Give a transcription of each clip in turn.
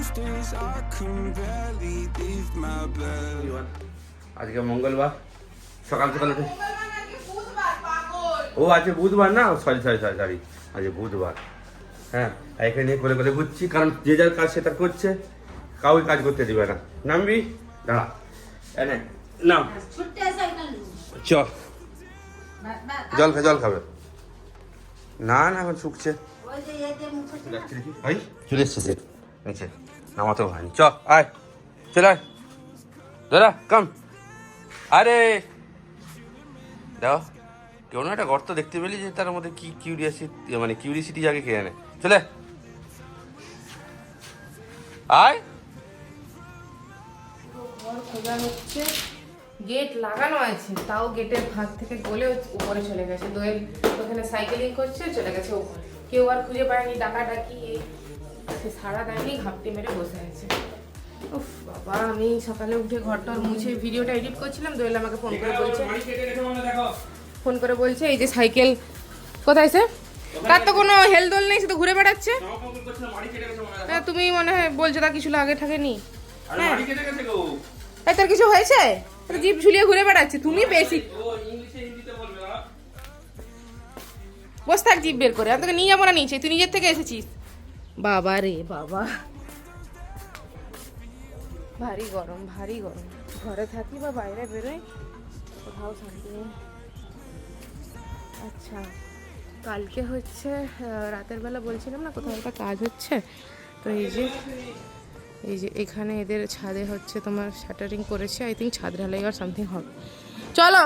monsters, I can barely leave my bed. আজকে মঙ্গলবার। সকাল সকাল উঠে ও আজকে বুধবার না? সরি সরি সরি সরি আজকে বুধবার। হ্যাঁ এখানে নিয়ে করে করে ঘুরছি কারণ যে যার কাজ সে তার করছে। কাউকে কাজ করতে দিবে না। নামবি? দাঁড়া। এনে নাম। চ জল খা জল খাবে। না না এখন শুকছে। দেখি। ভাই চলে এসছে সে। নিচে নামাতেও হয়নি। চ আয়, চলে দাদা কাম আরে দেখো কেউ না একটা গর্ত দেখতে পেলি যে তার মধ্যে কি কিউরিয়াসিটি মানে কিউরিয়াসিটি জাগে কে আনে চলে। আয়। গেট লাগানো আছে, তাও গেটের ফাঁক থেকে গলে উপরে চলে গেছে। দোয়েল ওখানে সাইকেলিং করছে, চলে গেছে কেউ আর খুঁজে পায়নি এই সে সারা দেয়নি ঘাপটি মেরে বসে আছে। উফ বাবা আমি সকালে উঠে ঘরটার মুছে ভিডিওটা এডিট করছিলাম দোয়েল আমাকে ফোন করে বলছে। ফোন করে বলছে এই যে সাইকেল কোথায় সে? তার তো কোনো হেলদোল নেই সে তো ঘুরে বেড়াচ্ছে। হ্যাঁ তুমি মনে হয় বলছো তা কিছু লাগে থাকেনি। হ্যাঁ। এই তোর কিছু হয়েছে? জিপ ঝুলিয়ে ঘুরে বেড়াচ্ছে তুমি বেশি। বস থাক জিপ বের করে। আমি তোকে নিয়ে যাব না নিচে তুই নিজের থেকে এসেছিস। বাবা রে বাবা। ভারী গরম ভারী গরম। ঘরে থাকি বা বাইরে বেরোই, কোথাও নেই। আচ্ছা কালকে হচ্ছে রাতের বেলা বলছিলাম না কোথাও একটা কাজ হচ্ছে? তো এই যে এই যে এখানে এদের ছাদে হচ্ছে তোমার শাটারিং করেছে আই থিঙ্ক ছাদ ঢালাই আর সামথিং হবে। চলো,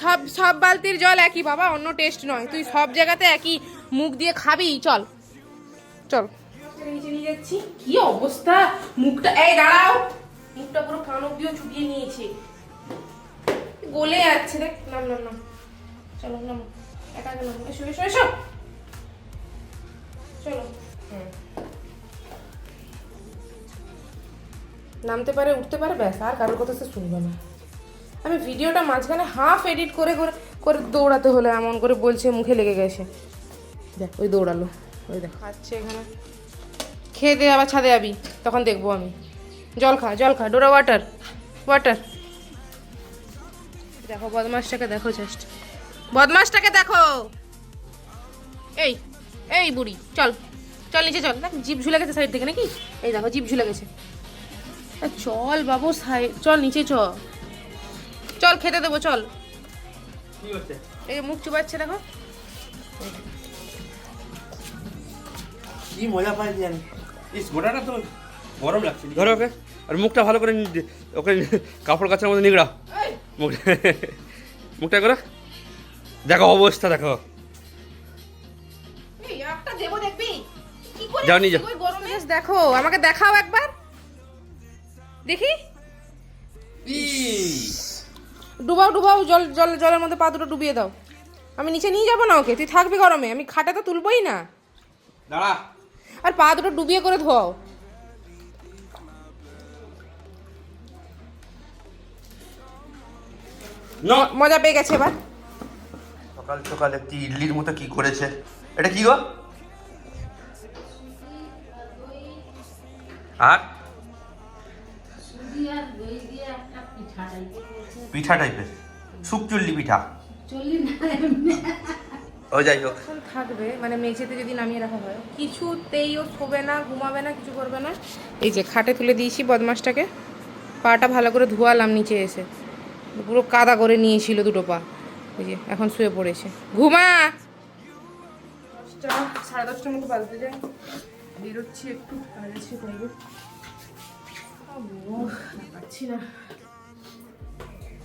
সব সব বালতির জল একই বাবা, অন্য টেস্ট নয়। তুই সব জায়গাতে একই মুখ দিয়ে খাবি, চল। চল। নিচে নিয়ে যাচ্ছি। কি অবস্থা? মুখটা এই, দাঁড়াও। মুখটা পুরো কান অব্দিও চুপিয়ে নিয়েছে। গলে যাচ্ছে, দেখ, নাম নাম নাম। চলো, নাম। একা একা এসো এসো এসো চলো। নামতে পারে, উঠতে পারে, ব্যাস, আর কারোর কথা সে শুনবে না। আমি ভিডিওটা মাঝখানে হাফ এডিট করে করে দৌড়াতে হলো, এমন করে বলছে, মুখে লেগে গেছে। দেখ, ওই দৌড়ালো। ওই দেখ। খাচ্ছে এখানে খেয়ে দিয়ে আবার ছাদে যাবি। তখন দেখব আমি। জল খা জল খা ডোরা ওয়াটার ওয়াটার দেখো বদমাসটাকে দেখো জাস্ট বদমাসটাকে দেখো। এই এই বুড়ি চল। চল নিচে চল। দেখ জিপ ঝুলে গেছে সাইড থেকে নাকি? এই দেখো জিপ ঝুলে গেছে। চল বাবু সাই চল নিচে চ। চল খেতে দেবো চল। এই মুখ চুবাচ্ছে দেখো। কি মজা পাই জানি। ইস গোটাটা তো গরম লাগছে। ধরো ওকে আর মুখটা ভালো করে ওকে কাপড় কাচার মধ্যে নিগড়া। মুখ মুখটা করে। দেখো অবস্থা দেখো। এই একটা দেবো দেখবি? যাও নিয়ে যাও। দেখো আমাকে দেখাও একবার। দেখি। ডুবাও ডুবাও জল জল জলের মধ্যে পা দুটো ডুবিয়ে দাও। আমি নিচে নিয়ে যাব না ওকে তুই থাকবি গরমে আমি খাটে তো তুলবই না। দাঁড়া। আর পা দুটো ডুবিয়ে করে ধোয়াও। ন। মজা পেয়ে গেছে এবার। সকাল সকাল একটি ইডলির মতো কি করেছে? এটা কি গো? আর? পিঠা টাইপের শুকচুল্লি পিঠা। ও, যাই হোক। থাকবে মানে মেঝেতে যদি নামিয়ে রাখা হয়। কিছুতেই ও শোবে না, ঘুমাবে না, কিছু করবে না। এই যে খাটে তুলে দিয়েছি বদমাসটাকে পাটা ভালো করে ধোয়ালাম নিচে এসে। পুরো কাদা করে নিয়েছিল দুটো পা। ওই যে, এখন শুয়ে পড়েছে। ঘুমা! দশটা, সাড়ে দশটার মতো বাজতে যায়। বেরোচ্ছি একটু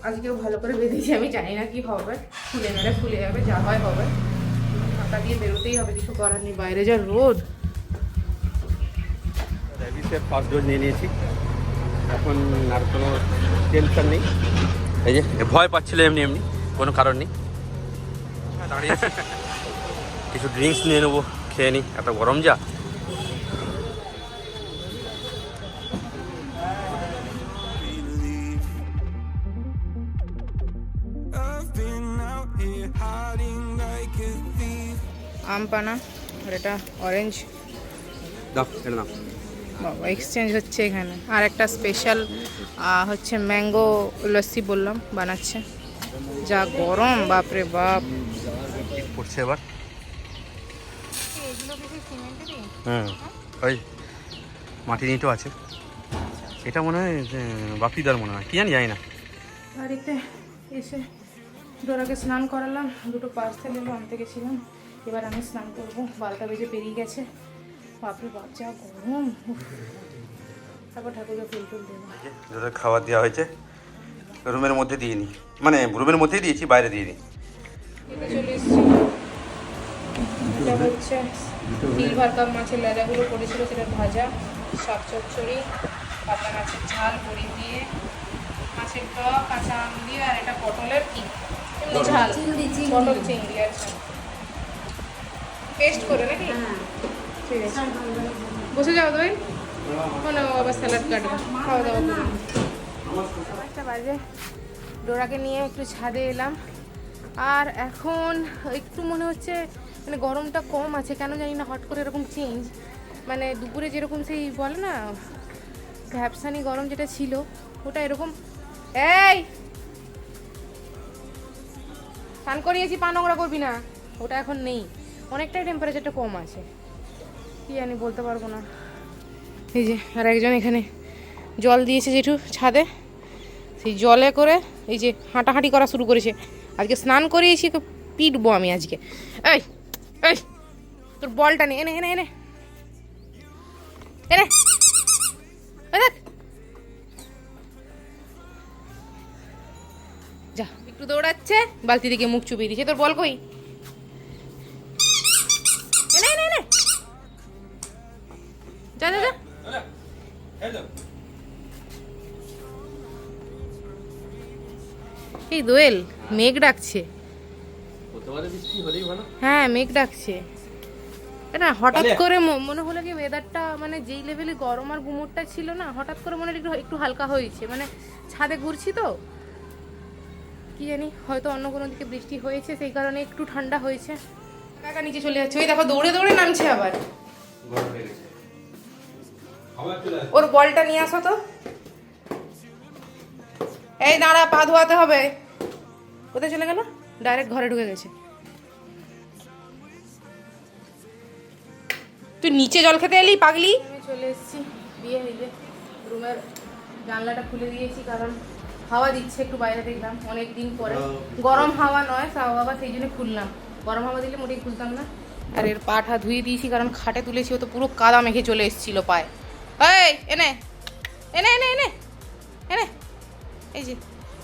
আজকেও ভালো করে বেঁধেছি, আমি জানি না কি হবে। ফুলে মেরে ফুলে যাবে, যা হয় হবে। ফাঁকা দিয়ে বেরোতেই হবে কিছু করার নেই বাইরে যা রোদ। ফার্স্ট ডোজ নিয়ে নিয়েছি। এখন আর কোনো টেনশন নেই। এই যে ভয় পাচ্ছিল এমনি এমনি কোনো কারণ নেই। দাঁড়িয়ে কিছু ড্রিঙ্কস নিয়ে নেব খেয়ে নিই এত গরম যা। আম পানা আর এটা অরেঞ্জ দাও এটা বাবা এক্সচেঞ্জ হচ্ছে এখানে। আর একটা স্পেশাল হচ্ছে ম্যাঙ্গো লস্যি বললাম বানাচ্ছে। যা গরম বাপরে বাপ। পড়ছে এবার। হুম ওই মাটির ইঁটো আছে। এটা মনে হয় বাপিদার মনে হয়। কি জানি জানি না। বাড়িতে এসে ডোরাকে স্নান করালাম দুটো পার্সেল এলো আনতে গেছিলাম। এবার আমি স্নান করব। বারোটা বেজে পেরিয়ে গেছে। বাপরে বাচ্চা গরম। তারপর ঠাকুরকে ফুল টুল দেবো। যাদের খাবার দেওয়া হয়েছে। রুমের মধ্যে দিয়ে নি। মানে রুমের মধ্যেই দিয়েছি বাইরে দিয়ে নি। এটা চলে এসেছি। এটা হচ্ছে তিল ভারকা মাছের লেদাগুলো পড়েছিল সেটা ভাজা শাক চচ্চড়ি পাতলা মাছের ঝাল বড়ি দিয়ে মাছের টক কাঁচা আম দিয়ে আর এটা পটলের কি? এমনি ঝাল। পটল চিংড়ি আচ্ছা। পেস্ট করে নাকি? ঠিক আছে। বসে যাও তুমি। মনে আবার স্যালাড কাটবে খাওয়া দাওয়া করবে একটা বাজে। ডোরাকে নিয়ে একটু ছাদে এলাম। আর এখন একটু মনে হচ্ছে মানে গরমটা কম আছে কেন জানি না হট করে এরকম চেঞ্জ মানে দুপুরে যেরকম সেই বলে না ভ্যাপসানি গরম যেটা ছিল ওটা এরকম। এই! স্নান করিয়েছি পা নোংরা করবি না। ওটা এখন নেই। অনেকটাই টেম্পারেচারটা কম আছে। কি জানি বলতে পারব না। এই যে, আর একজন এখানে জল দিয়েছে জেঠু ছাদে। সেই জলে করে এই যে হাঁটাহাঁটি করা শুরু করেছে। আজকে স্নান করিয়েছি ওকে পিটবো আমি আজকে। এই এই, তোর বলটা নে, এনে এনে এনে। এনে। যা, একটু দৌড়াচ্ছে, বালতি থেকে মুখ চুপিয়ে দিচ্ছে তোর বল কই? এই দোয়েল মেঘ ডাকছে। হ্যাঁ মেঘ ডাকছে। এটা হঠাৎ করে মনে হলো কি ওয়েদারটা মানে যেই লেভেলে গরম আর গুমোটটা ছিল না হঠাৎ করে মনে একটু একটু হালকা হয়েছে। মানে ছাদে ঘুরছি তো। কি জানি হয়তো অন্য কোনো দিকে বৃষ্টি হয়েছে সেই কারণে একটু ঠান্ডা হয়েছে। কাকা নিচে চলে যাচ্ছে। ওই দেখো দৌড়ে দৌড়ে নামছে আবার। ওর বলটা নিয়ে আসো তো। এই দাঁড়া পা ধোয়াতে হবে। কোথায় চলে গেল? ডাইরেক্ট ঘরে ঢুকে গেছে। তুই নিচে জল খেতে এলি পাগলি? আমি চলে এসেছি। বিয়ে হইলে রুমের জানলাটা খুলে দিয়েছি কারণ হাওয়া দিচ্ছে একটু বাইরে দেখলাম অনেক দিন পরে গরম হাওয়া নয় তাও বাবা সেই জন্য খুললাম। গরম হাওয়া দিলে মোটেই খুলতাম না। আর এর পাটা ধুয়ে দিয়েছি কারণ খাটে তুলেছি ও তো পুরো কাদা মেখে চলে এসেছিল পায়ে। এই এনে। এনে এনে এনে। এনে এই যে।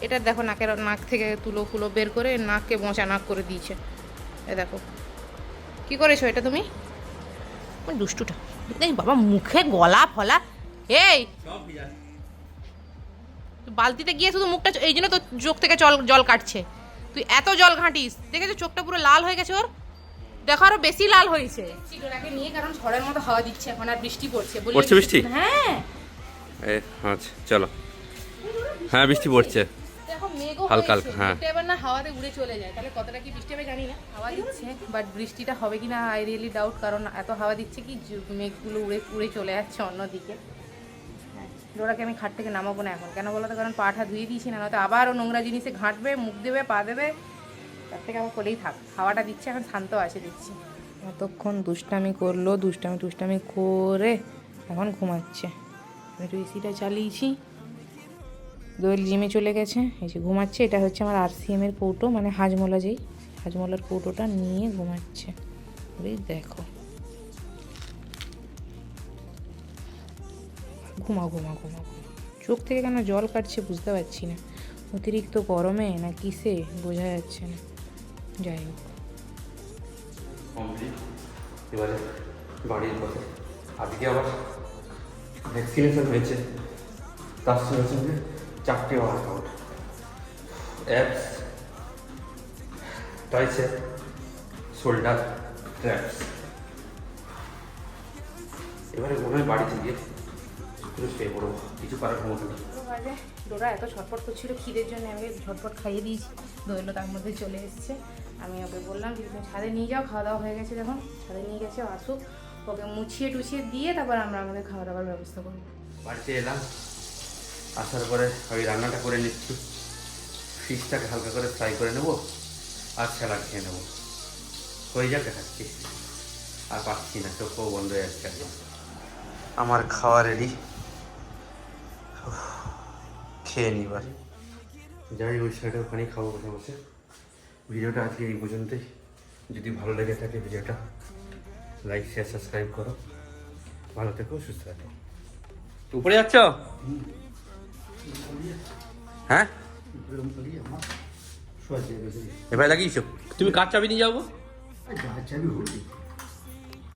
এটা দেখো নাকের নাক থেকে তুলো ফুলো বের করে নাককে মোচা নাক করে দিয়েছে। এ দেখো। কি করেছ এটা তুমি? দুষ্টুটা। এই বাবা মুখে গলা ফলা। এই! তুই বালতিতে গিয়ে শুধু মুখটা এই জন্য তো চোখ থেকে জল জল কাটছে। তুই এত জল ঘাঁটিস। দেখেছ চোখটা পুরো লাল হয়ে গেছে ওর? দেখো আরও বেশি লাল হয়েছে। নিয়ে কারণ ঝড়ের মতো হাওয়া দিচ্ছে এখন আর বৃষ্টি পড়ছে। বলি পড়ছে বৃষ্টি? হ্যাঁ। আচ্ছা চলো। হ্যাঁ বৃষ্টি পড়ছে। হালকা। হালকা, হ্যাঁ। এবার না হাওয়াতে উড়ে চলে যায়। তাহলে কতটা কি বৃষ্টি হবে জানি না। হাওয়া দিচ্ছে বাট বৃষ্টিটা হবে কি না আই রিয়েলি ডাউট কারণ এত হাওয়া দিচ্ছে কি মেঘগুলো উড়ে উড়ে চলে যাচ্ছে অন্যদিকে। হ্যাঁ, ডোরাকে আমি খাট থেকে নামাবো না এখন। কেন বলো তো? কারণ পাটা ধুয়ে দিয়েছি না নয়তো আবারও নোংরা জিনিসে ঘাঁটবে মুখ দেবে পা দেবে। তার থেকে আমার কোলেই থাক। হাওয়াটা দিচ্ছে এখন শান্ত আছে দিচ্ছি। এতক্ষণ দুষ্টামি করল দুষ্টামি টুষ্টামি করে এখন ঘুমাচ্ছে। আমি একটু এসিটা চালিয়েছি। দোয়েল জিমে চলে গেছে। এই যে ঘুমাচ্ছে, এটা হচ্ছে আমার আরসিএম এর কৌটো মানে হাজমোলা যেই, হাজমোলার কৌটোটা নিয়ে ঘুমাচ্ছে। ওই দেখো। ঘুমা ঘুমা ঘুমা চোখ থেকে কেন জল কাটছে বুঝতে পারছি না। অতিরিক্ত গরমে না কিসে, বোঝা যাচ্ছে না। যাই হোক। এবারে বাড়ির পথে। আজকে আবার ভ্যাকসিনেশন হয়েছে। তার সঙ্গে সঙ্গে চারটে workout apps tricep shoulder traps এবারে মনে হয় বাড়িতে গিয়ে একটু শুয়ে পড়ব কিছু করার ক্ষমতা নেই। ডোরা এত ছটফট করছিল খিদের জন্য আমি ঝটপট খাইয়ে দিয়েছি। দইলো তার মধ্যে চলে এসেছে। আমি ওকে বললাম যে তুমি ছাদে নিয়ে যাও খাওয়া দাওয়া হয়ে গেছে যখন ছাদে নিয়ে গেছে আসুক। ওকে মুছিয়ে টুছিয়ে দিয়ে তারপর আমরা আমাদের খাওয়া দাওয়ার ব্যবস্থা করব। বাড়িতে এলাম। আসার পরে ওই রান্নাটা করে নিচ্ছি। ফিশটাকে হালকা করে ফ্রাই করে নেব আর স্যালাড খেয়ে নেব। হয়ে যাক খাচ্ছি আর পাচ্ছি না চোখও বন্ধ হয়ে যাচ্ছে। আমার খাওয়া রেডি খেয়ে নি এবার। যাই ওই সাইডে ওখানেই খাব বসে বসে ভিডিওটা আজকে এই পর্যন্তই। যদি ভালো লেগে থাকে ভিডিওটা লাইক শেয়ার সাবস্ক্রাইব করো। ভালো থেকো সুস্থ থাকো। উপরে যাচ্ছ? হ্যাঁ এবার লাগিয়েছো তুমি কার চাবি নিয়ে যাব চাবি হলি